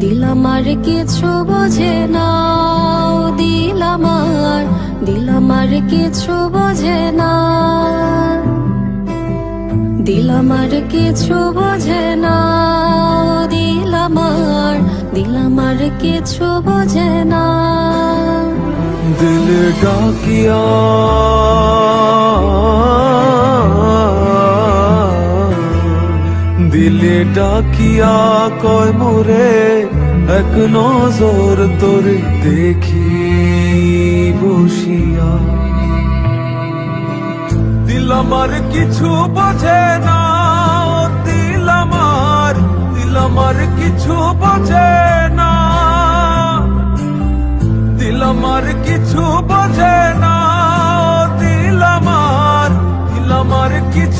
দিলামার কিছু বোঝে না ও দিলামার। দিলামার কিছু বোঝে না। দিলামার কিছু বোঝে না ও দিলামার। দিলামার কিছু বোঝে না। ডাকিয়া। দিলে ডাকিয়া কয়, মোরে এক নজর তোর দেখি বসিয়া। দিল আমার কিছু বোঝে না, দিল আমার দিল আমার কিছু বোঝে আমার কিছু বোঝে না দিল আমার দিল আমার কিছু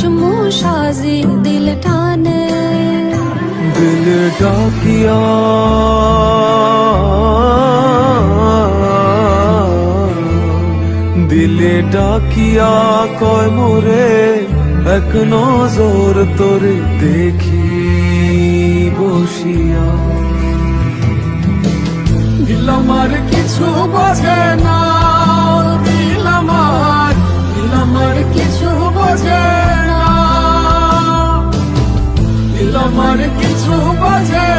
আসমু সাজি দিল টানে দিল ডাকিয়া দিলে ডাকিয়া কয় মোরে এক নজর তোরে দেখি বসিয়া দিল আমার কিছু বোঝে না আমার কিছু বোঝে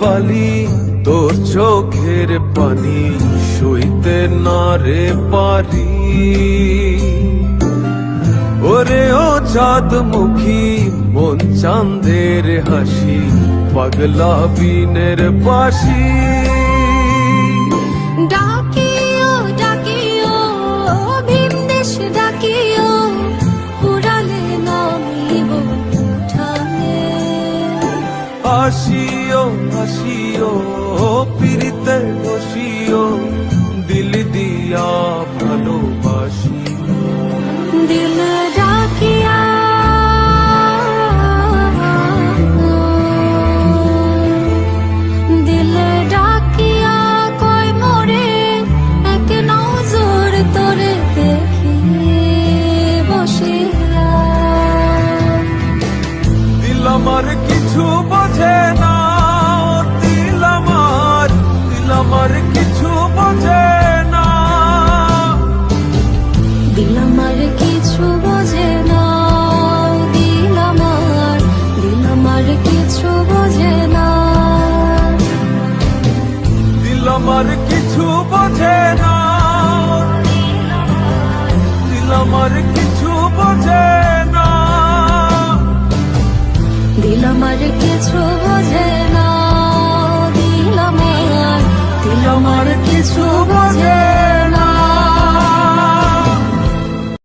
বালি, তোর চোখের পানি সইতে না রে পারি। ওরে ও চাঁদ মুখী মন চাঁদের হাসি, পাগলা বিনের পাশি ডাকিও আসিও আসিও পিরিতে বসিও।